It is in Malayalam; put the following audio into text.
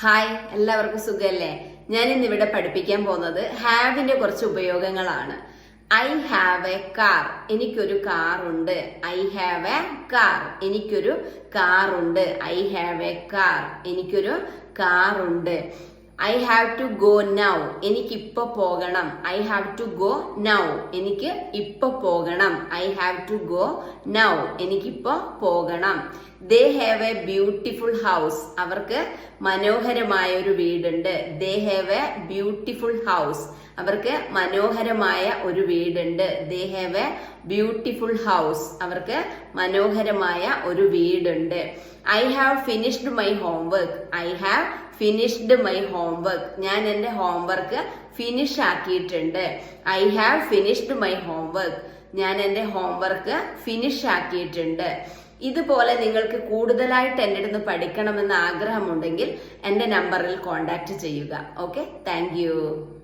ഹായ് എല്ലാവർക്കും സുഖമല്ലേ ഞാൻ ഇന്ന് ഇവിടെ പഠിപ്പിക്കാൻ പോകുന്നത് ഹാവിന്റെ കുറച്ച് ഉപയോഗങ്ങളാണ്. ഐ ഹാവ് എ കാർ എനിക്കൊരു കാർ ഉണ്ട്. ഐ ഹാവ് എ കാർ എനിക്കൊരു കാർ ഉണ്ട്. ഐ ഹാവ് എ കാർ എനിക്കൊരു കാർ ഉണ്ട്. I have to go now എനിക്കിപ്പോ പോകണം. I have to go now എനിക്ക് ഇപ്പൊ പോകണം. I have to go now എനിക്കിപ്പോ പോകണം. They have a beautiful house അവർക്ക് മനോഹരമായ ഒരു വീടുണ്ട്. They have a beautiful house അവർക്ക് മനോഹരമായ ഒരു വീടുണ്ട്. They have a beautiful house അവർക്ക് മനോഹരമായ ഒരു വീടുണ്ട്. I have finished my homework I have finished my homework ഞാൻ എന്റെ ഹോംവർക്ക് ഫിനിഷ് ആക്കിയിട്ടുണ്ട്. I have finished my homework ഞാൻ എന്റെ ഹോംവർക്ക് ഫിനിഷ് ആക്കിയിട്ടുണ്ട്. ഇതുപോലെ നിങ്ങൾക്ക് കൂടുതലായിട്ട് എന്റെ അടുത്ത് പഠിക്കണമെന്ന് ആഗ്രഹമുണ്ടെങ്കിൽ എന്റെ നമ്പറിൽ കോൺടാക്ട് ചെയ്യുക. Okay thank